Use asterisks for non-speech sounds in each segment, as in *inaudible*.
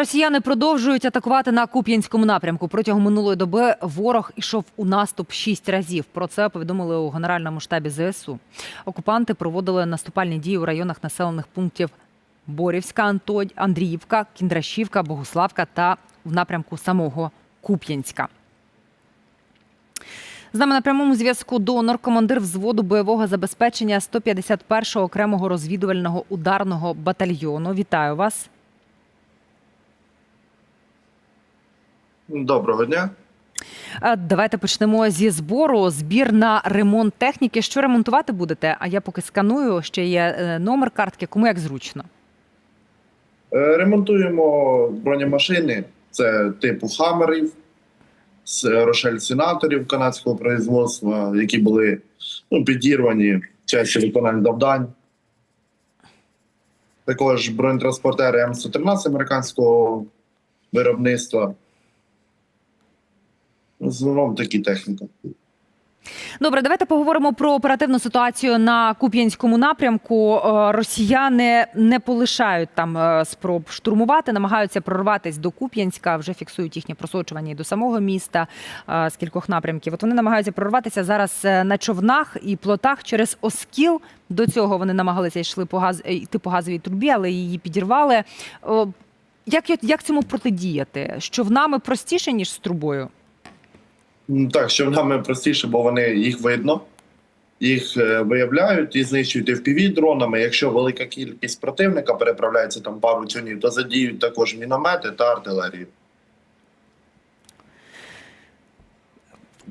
Росіяни продовжують атакувати на Куп'янському напрямку. Протягом минулої доби ворог ішов у наступ шість разів. Про це повідомили у генеральному штабі ЗСУ. Окупанти проводили наступальні дії у районах населених пунктів Борівська, Андріївка, Кіндрашівка, Богуславка та в напрямку самого Куп'янська. З нами на прямому зв'язку донор, командир взводу бойового забезпечення 151-го окремого розвідувального ударного батальйону. Вітаю вас. Доброго дня. Е, Давайте почнемо зі збору. Збір на ремонт техніки. Що ремонтувати будете? А я поки сканую. Ще є е, номер картки. Кому як зручно. Е, Ремонтуємо бронемашини. Це типу хамерів, з Рошель Сенаторів канадського производства, які були ну, підірвані в часі виконання завдань. Також бронетранспортери М113 американського виробництва. В такі техніки. Добре, давайте поговоримо про оперативну ситуацію на Куп'янському напрямку. Е, Росіяни не полишають там е, спроб штурмувати, намагаються прорватися до Куп'янська. Вже фіксують їхнє просочування і до самого міста е, з кількох напрямків. От вони намагаються прорватися зараз на човнах і плотах через Оскіл. До цього вони намагалися йшли по газ йти по газовій трубі, але її підірвали. Як, як цьому протидіяти? З човнами простіше ніж з трубою? Так, що нами простіше, бо вони їх видно, їх е, виявляють і знищують fpv дронами. Якщо велика кількість противника переправляється там пару човнів, то задіють також міномети та артилерію.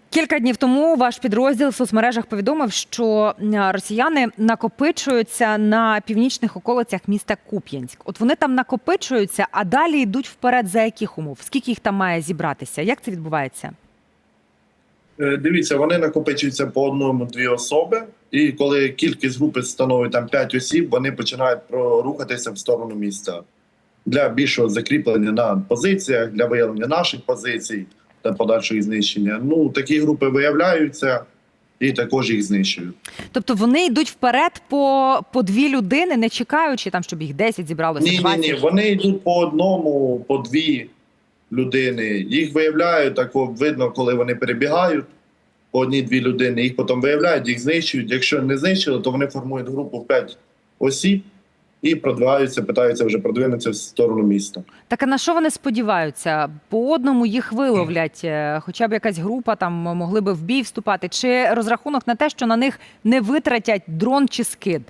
Кілька днів тому ваш підрозділ в соцмережах повідомив, що росіяни накопичуються на північних околицях міста Куп'янськ. От вони там накопичуються, а далі йдуть вперед за яких умов? Скільки їх там має зібратися? Як це відбувається? Е, Дивіться, вони накопичуються по одному-дві особи, і коли кількість групи становить там 5 осіб, вони починають рухатися в сторону міста для більшого закріплення на позиціях, для виявлення наших позицій та подальшого знищення. Ну такі групи виявляються і також їх знищують. Тобто вони йдуть вперед по, по дві людини, не чекаючи там, щоб їх 10 зібралося, Ні, ні, ні. Вони йдуть по одному, по дві людини. Їх виявляють так видно, коли вони перебігають. По одній-дві людини, їх потім виявляють, їх знищують. Якщо не знищили, то вони формують групу в 5 осіб і продвигаються, питаються вже продвинутися в сторону міста. Так а на що вони сподіваються? По одному їх виловлять, е, хоча б якась група там могли би в бій вступати, чи розрахунок на те, що на них не витратять дрон чи скид?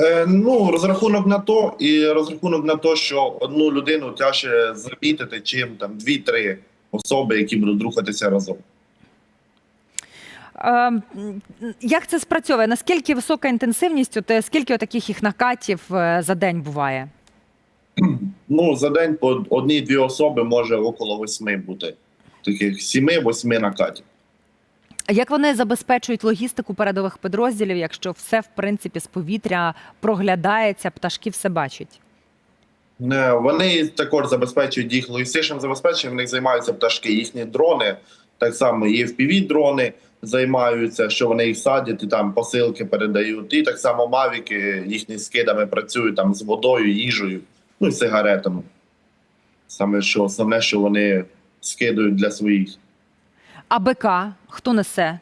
Е, ну, розрахунок на то, і розрахунок на те, що одну людину тяжче замітити, чим там дві-три особи, які будуть рухатися разом. Е, Як це спрацьовує? Наскільки висока інтенсивність? От, скільки таких їх накатів е, за день буває? *clears throat* Ну, за день по одній-дві особи може около восьми бути. Таких сіми-восьми накатів. Як вони забезпечують логістику передових підрозділів, якщо все в принципі з повітря проглядається, пташки все бачать? Вони також забезпечують їх логістичним забезпеченням, в них займаються пташки, їхні дрони, так само і fpv дрони займаються, що вони їх садять і там посилки передають. І так само мавіки їхні скидами працюють там з водою, їжею, ну і сигаретами. Саме що основне, що вони скидують для своїх. А БК хто несе?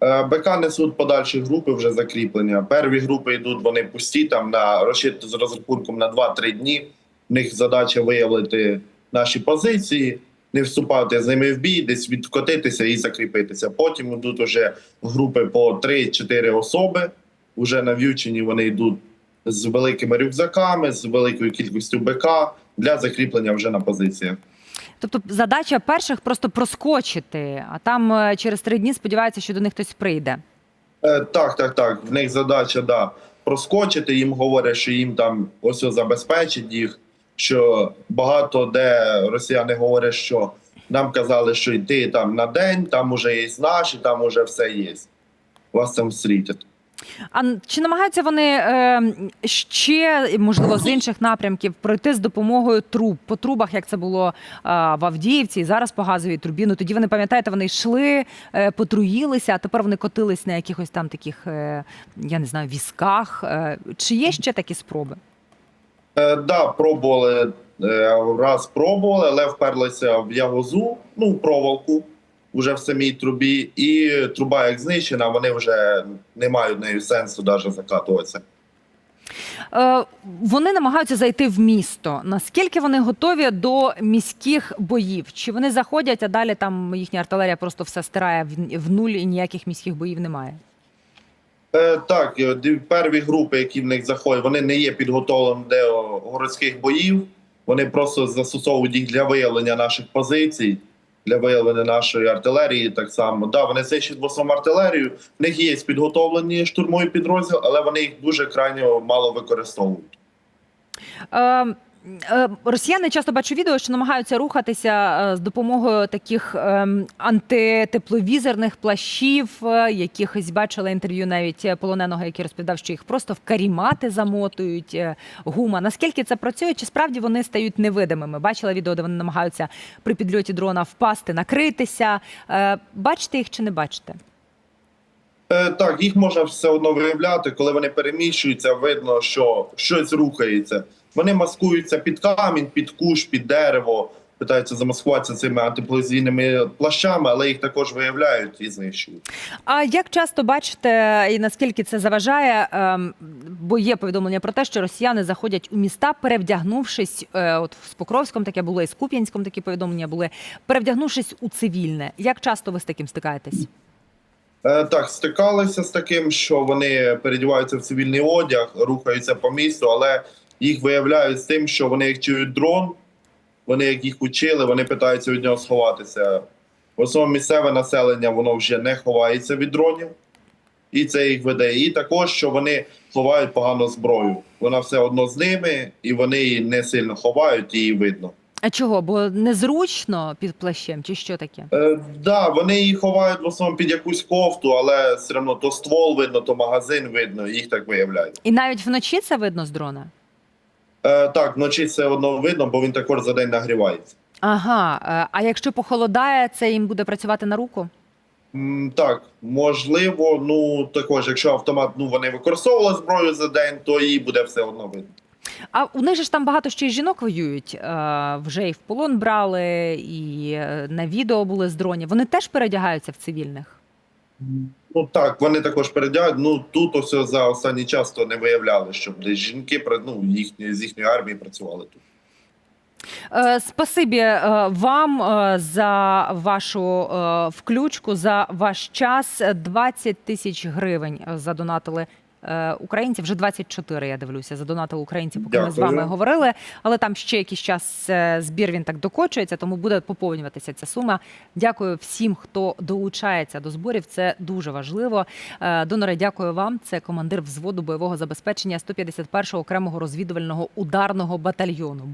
Е, БК несуть подальші групи вже закріплення. Перві групи йдуть вони пусті, там на розчит з розрахунком на 2-3 дні. В них задача виявити наші позиції, не вступати з ними в бій, десь відкотитися і закріпитися. Потім йдуть вже групи по 3-4 особи. Уже нав'ючені вони йдуть з великими рюкзаками, з великою кількістю БК для закріплення вже на позиціях. Тобто задача перших просто проскочити, а там е, через три дні сподіваються, що до них хтось прийде. Е, Так, так, так. В них задача да, проскочити. Їм говорять, що їм там ось забезпечить їх. Що багато де росіяни говорять, що нам казали, що йти там на день, там уже є наші, там уже все є. Вас там встрітять. А чи намагаються вони е, ще, можливо, з інших напрямків пройти з допомогою труб по трубах, як це було в Авдіївці, і зараз по газовій трубі? Ну тоді вони пам'ятаєте, вони йшли, е, потруїлися, а тепер вони котились на якихось там таких, е, я не знаю, візках. Чи є ще такі спроби? Е, да, пробували раз пробували, але вперлися в ягозу, ну, проволоку вже в самій трубі, і труба як знищена, вони вже не мають нею сенсу навіть закатуватися. Е, Вони намагаються зайти в місто. Наскільки вони готові до міських боїв? Чи вони заходять, а далі там їхня артилерія просто все стирає в- нуль і ніяких міських боїв немає? Е, так, е, перві групи, які в них заходять, вони не є підготовлені до городських боїв. Вони просто застосовують їх для виявлення наших позицій, для виявлення нашої артилерії. Так само. Да, вони знищують в артилерію. В них є підготовлені штурмові підрозділи, але вони їх дуже крайньо мало використовують. Е, е, Росіяни часто бачу відео, що намагаються рухатися е, з допомогою таких ем, антитепловізорних плащів. е, Якихось бачила інтерв'ю навіть е, полоненого, який розповідав, що їх просто в карімати замотують е, гума. Наскільки це працює? Чи справді вони стають невидимими? Бачила відео, де вони намагаються при підльоті дрона впасти, накритися. Е, Бачите їх чи не бачите? Е, так, їх можна все одно виявляти, коли вони переміщуються, видно, що щось рухається. Вони маскуються під камінь, під куш, під дерево, питаються замаскуватися цими антиплазійними плащами, але їх також виявляють і знищують. А як часто бачите і наскільки це заважає? ем, Бо є повідомлення про те, що росіяни заходять у міста, перевдягнувшись, е, от з Покровськом таке було, і з Куп'янськом такі повідомлення були, перевдягнувшись у цивільне. Як часто ви з таким стикаєтесь? Е, так, стикалися з таким, що вони передіваються в цивільний одяг, рухаються по місту, але їх виявляють з тим, що вони як чують дрон, вони як їх учили, вони питаються від нього сховатися. В основному місцеве населення воно вже не ховається від дронів, і це їх веде. І також, що вони ховають погану зброю. Вона все одно з ними, і вони її не сильно ховають, її видно. А чого? Бо незручно під плащем, чи що таке? Е, да, вони її ховають в основному під якусь кофту, але все одно то ствол видно, то магазин видно, їх так виявляють. І навіть вночі це видно з дрона? Е, так, вночі все одно видно, бо він також за день нагрівається. Ага. е, А якщо похолодає, це їм буде працювати на руку? М, так, можливо, ну також, якщо автомат ну вони використовували зброю за день, то її буде все одно видно. А у них же ж там багато ще й жінок воюють. Е, Вже і в полон брали, і е, на відео були з дронів. Вони теж передягаються в цивільних. Ну так, вони також передягають. Ну тут ось за останній час то не виявляли, щоб десь жінки ну, їхні, з їхньої армії працювали тут. Е, Спасибі вам за вашу включку, за ваш час. 20 тисяч гривень задонатили. Е, Українці вже 24, я дивлюся, задонатили українці, поки ми з вами говорили. Але там ще якийсь час е, збір він так докочується, тому буде поповнюватися ця сума. Дякую всім, хто долучається до зборів. Це дуже важливо. Е, Доноре, дякую вам. Це командир взводу бойового забезпечення 151-го окремого розвідувального ударного батальйону.